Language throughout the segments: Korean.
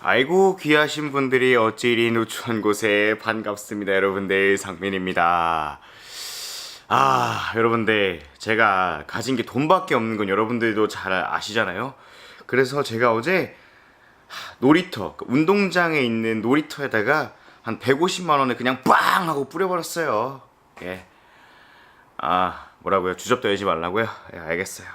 아이고 귀하신 분들이 어찌 이리 누추한 곳에 반갑습니다 여러분들. 상민입니다. 아 여러분들 제가 가진 게 돈밖에 없는 건 여러분들도 잘 아시잖아요. 그래서 제가 어제 하, 놀이터 그 운동장에 있는 놀이터에다가 한 150만 원을 그냥 빵 하고 뿌려버렸어요. 예. 아 뭐라고요? 주접떠지 말라고요? 예, 알겠어요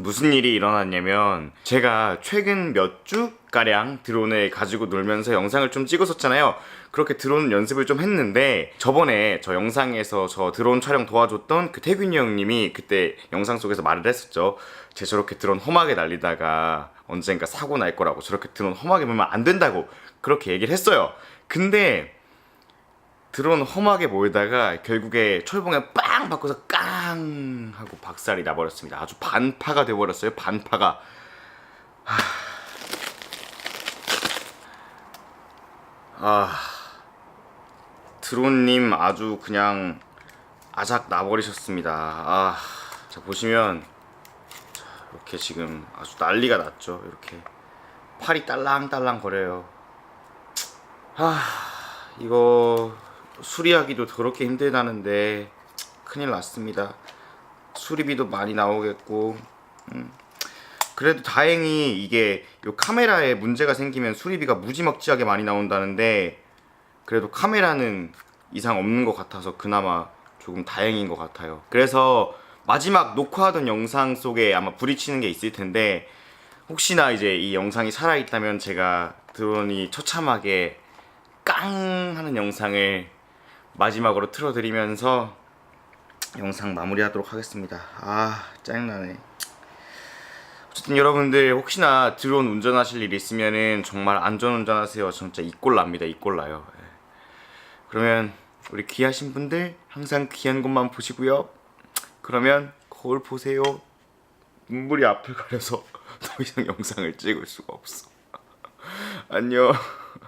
무슨 일이 일어났냐면 제가 최근 몇 주 가량 드론을 가지고 놀면서 영상을 좀 찍었었잖아요. 그렇게 드론 연습을 좀 했는데 저번에 저 영상에서 저 드론 촬영 도와줬던 그 태균이 형님이 그때 영상 속에서 말을 했었죠. 제 저렇게 드론 험하게 날리다가 언젠가 사고 날 거라고 저렇게 드론 험하게 보면 안 된다고 그렇게 얘기를 했어요. 근데 드론 험하게 몰다가 결국에 철봉에 빵 바꿔서 깡 하고 박살이 나버렸습니다. 아주 반파가 돼버렸어요. 반파가. 하... 아 드론님 아주 그냥 아작 나버리셨습니다. 아, 자 보시면 자, 이렇게 지금 아주 난리가 났죠. 이렇게 팔이 딸랑딸랑 거려요. 아 이거 수리하기도 더럽게 힘들다는데 큰일 났습니다. 수리비도 많이 나오겠고 음. 그래도 다행히 이게 요 카메라에 문제가 생기면 수리비가 무지막지하게 많이 나온다는데 그래도 카메라는 이상 없는 것 같아서 그나마 조금 다행인 것 같아요. 그래서 마지막 녹화하던 영상 속에 아마 부딪히는 게 있을 텐데 혹시나 이제 이 영상이 살아있다면 제가 드론이 처참하게 깡 하는 영상을 마지막으로 틀어드리면서 영상 마무리하도록 하겠습니다. 아 짜증나네. 어쨌든 여러분들 혹시나 드론 운전하실 일 있으면은 정말 안전 운전하세요. 진짜 이꼴 납니다. 이꼴 나요. 예. 그러면 우리 귀하신 분들 항상 귀한 곳만 보시고요. 그러면 거울 보세요. 눈물이 앞을 가려서 더 이상 영상을 찍을 수가 없어. 안녕.